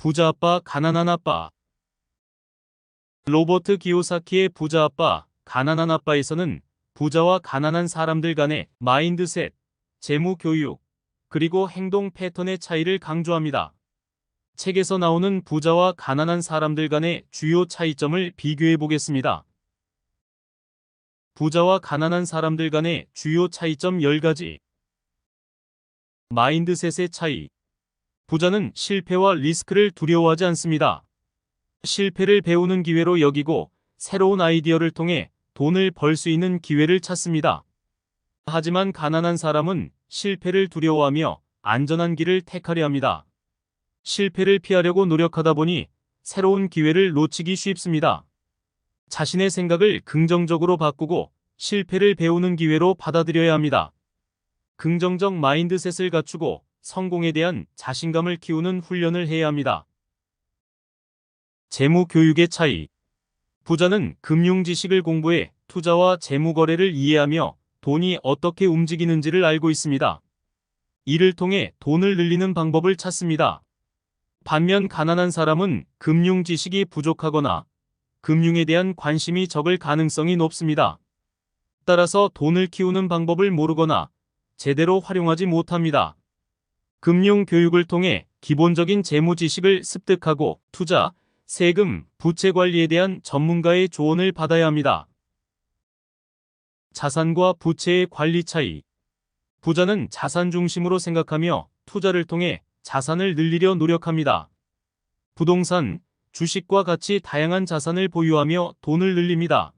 부자 아빠, 가난한 아빠. 로버트 기요사키의 부자 아빠, 가난한 아빠에서는 부자와 가난한 사람들 간의 마인드셋, 재무 교육, 그리고 행동 패턴의 차이를 강조합니다. 책에서 나오는 부자와 가난한 사람들 간의 주요 차이점을 비교해 보겠습니다. 부자와 가난한 사람들 간의 주요 차이점 10가지. 마인드셋의 차이. 부자는 실패와 리스크를 두려워하지 않습니다. 실패를 배우는 기회로 여기고 새로운 아이디어를 통해 돈을 벌 수 있는 기회를 찾습니다. 하지만 가난한 사람은 실패를 두려워하며 안전한 길을 택하려 합니다. 실패를 피하려고 노력하다 보니 새로운 기회를 놓치기 쉽습니다. 자신의 생각을 긍정적으로 바꾸고 실패를 배우는 기회로 받아들여야 합니다. 긍정적 마인드셋을 갖추고 성공에 대한 자신감을 키우는 훈련을 해야 합니다. 재무 교육의 차이. 부자는 금융 지식을 공부해 투자와 재무 거래를 이해하며 돈이 어떻게 움직이는지를 알고 있습니다. 이를 통해 돈을 늘리는 방법을 찾습니다. 반면 가난한 사람은 금융 지식이 부족하거나 금융에 대한 관심이 적을 가능성이 높습니다. 따라서 돈을 키우는 방법을 모르거나 제대로 활용하지 못합니다. 금융 교육을 통해 기본적인 재무 지식을 습득하고 투자, 세금, 부채 관리에 대한 전문가의 조언을 받아야 합니다. 자산과 부채의 관리 차이. 부자는 자산 중심으로 생각하며 투자를 통해 자산을 늘리려 노력합니다. 부동산, 주식과 같이 다양한 자산을 보유하며 돈을 늘립니다.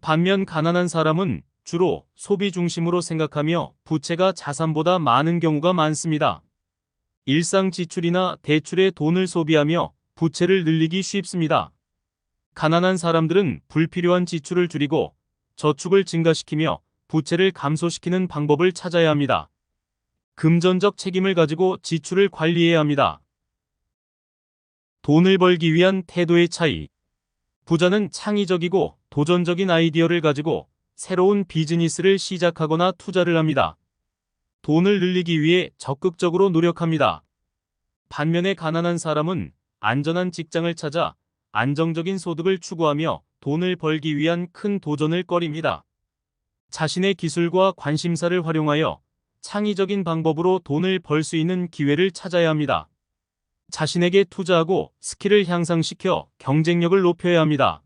반면 가난한 사람은 주로 소비 중심으로 생각하며 부채가 자산보다 많은 경우가 많습니다. 일상 지출이나 대출에 돈을 소비하며 부채를 늘리기 쉽습니다. 가난한 사람들은 불필요한 지출을 줄이고 저축을 증가시키며 부채를 감소시키는 방법을 찾아야 합니다. 금전적 책임을 가지고 지출을 관리해야 합니다. 돈을 벌기 위한 태도의 차이. 부자는 창의적이고 도전적인 아이디어를 가지고 새로운 비즈니스를 시작하거나 투자를 합니다. 돈을 늘리기 위해 적극적으로 노력합니다. 반면에 가난한 사람은 안전한 직장을 찾아 안정적인 소득을 추구하며 돈을 벌기 위한 큰 도전을 꺼립니다. 자신의 기술과 관심사를 활용하여 창의적인 방법으로 돈을 벌 수 있는 기회를 찾아야 합니다. 자신에게 투자하고 스킬을 향상시켜 경쟁력을 높여야 합니다.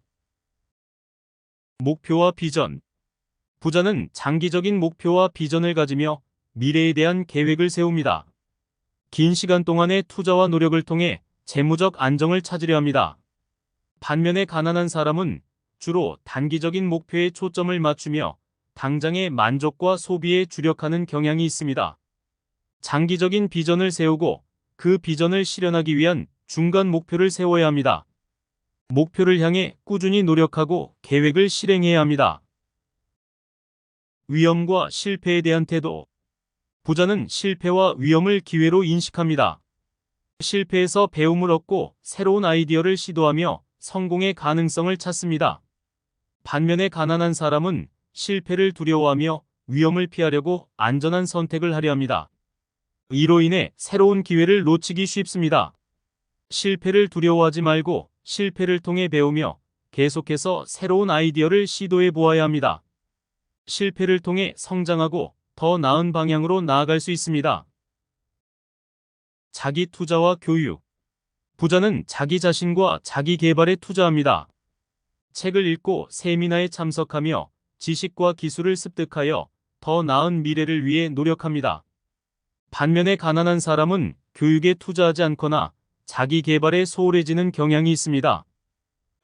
목표와 비전. 부자는 장기적인 목표와 비전을 가지며 미래에 대한 계획을 세웁니다. 긴 시간 동안의 투자와 노력을 통해 재무적 안정을 찾으려 합니다. 반면에 가난한 사람은 주로 단기적인 목표에 초점을 맞추며 당장의 만족과 소비에 주력하는 경향이 있습니다. 장기적인 비전을 세우고 그 비전을 실현하기 위한 중간 목표를 세워야 합니다. 목표를 향해 꾸준히 노력하고 계획을 실행해야 합니다. 위험과 실패에 대한 태도. 부자는 실패와 위험을 기회로 인식합니다. 실패에서 배움을 얻고 새로운 아이디어를 시도하며 성공의 가능성을 찾습니다. 반면에 가난한 사람은 실패를 두려워하며 위험을 피하려고 안전한 선택을 하려 합니다. 이로 인해 새로운 기회를 놓치기 쉽습니다. 실패를 두려워하지 말고 실패를 통해 배우며 계속해서 새로운 아이디어를 시도해 보아야 합니다. 실패를 통해 성장하고 더 나은 방향으로 나아갈 수 있습니다. 자기 투자와 교육. 부자는 자기 자신과 자기 개발에 투자합니다. 책을 읽고 세미나에 참석하며 지식과 기술을 습득하여 더 나은 미래를 위해 노력합니다. 반면에 가난한 사람은 교육에 투자하지 않거나 자기 개발에 소홀해지는 경향이 있습니다.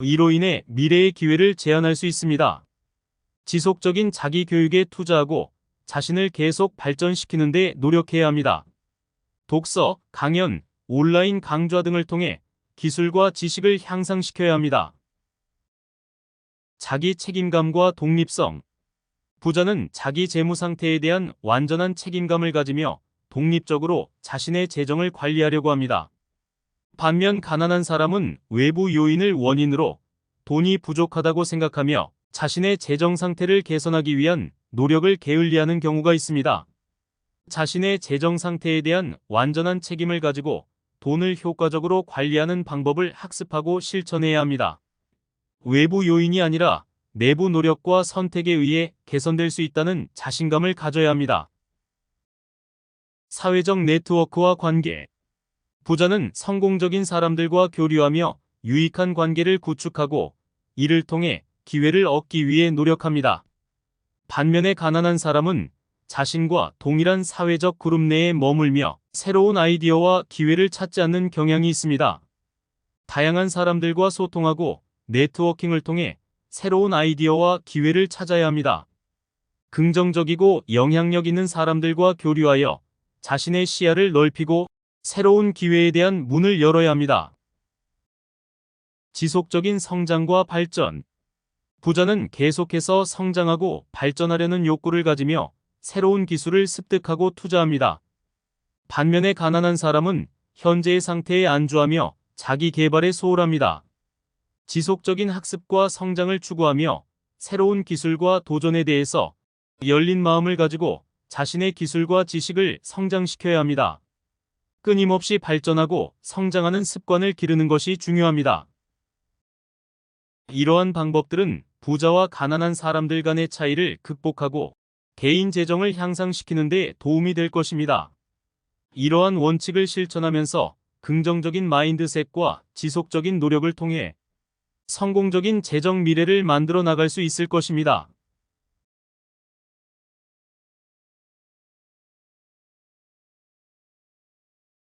이로 인해 미래의 기회를 제한할 수 있습니다. 지속적인 자기 교육에 투자하고 자신을 계속 발전시키는 데 노력해야 합니다. 독서, 강연, 온라인 강좌 등을 통해 기술과 지식을 향상시켜야 합니다. 자기 책임감과 독립성. 부자는 자기 재무 상태에 대한 완전한 책임감을 가지며 독립적으로 자신의 재정을 관리하려고 합니다. 반면 가난한 사람은 외부 요인을 원인으로 돈이 부족하다고 생각하며 자신의 재정 상태를 개선하기 위한 노력을 게을리하는 경우가 있습니다. 자신의 재정 상태에 대한 완전한 책임을 가지고 돈을 효과적으로 관리하는 방법을 학습하고 실천해야 합니다. 외부 요인이 아니라 내부 노력과 선택에 의해 개선될 수 있다는 자신감을 가져야 합니다. 사회적 네트워크와 관계 부자는 성공적인 사람들과 교류하며 유익한 관계를 구축하고 이를 통해 기회를 얻기 위해 노력합니다. 반면에 가난한 사람은 자신과 동일한 사회적 그룹 내에 머물며 새로운 아이디어와 기회를 찾지 않는 경향이 있습니다. 다양한 사람들과 소통하고 네트워킹을 통해 새로운 아이디어와 기회를 찾아야 합니다. 긍정적이고 영향력 있는 사람들과 교류하여 자신의 시야를 넓히고 새로운 기회에 대한 문을 열어야 합니다. 지속적인 성장과 발전. 부자는 계속해서 성장하고 발전하려는 욕구를 가지며 새로운 기술을 습득하고 투자합니다. 반면에 가난한 사람은 현재의 상태에 안주하며 자기 개발에 소홀합니다. 지속적인 학습과 성장을 추구하며 새로운 기술과 도전에 대해서 열린 마음을 가지고 자신의 기술과 지식을 성장시켜야 합니다. 끊임없이 발전하고 성장하는 습관을 기르는 것이 중요합니다. 이러한 방법들은 부자와 가난한 사람들 간의 차이를 극복하고 개인 재정을 향상시키는 데 도움이 될 것입니다. 이러한 원칙을 실천하면서 긍정적인 마인드셋과 지속적인 노력을 통해 성공적인 재정 미래를 만들어 나갈 수 있을 것입니다.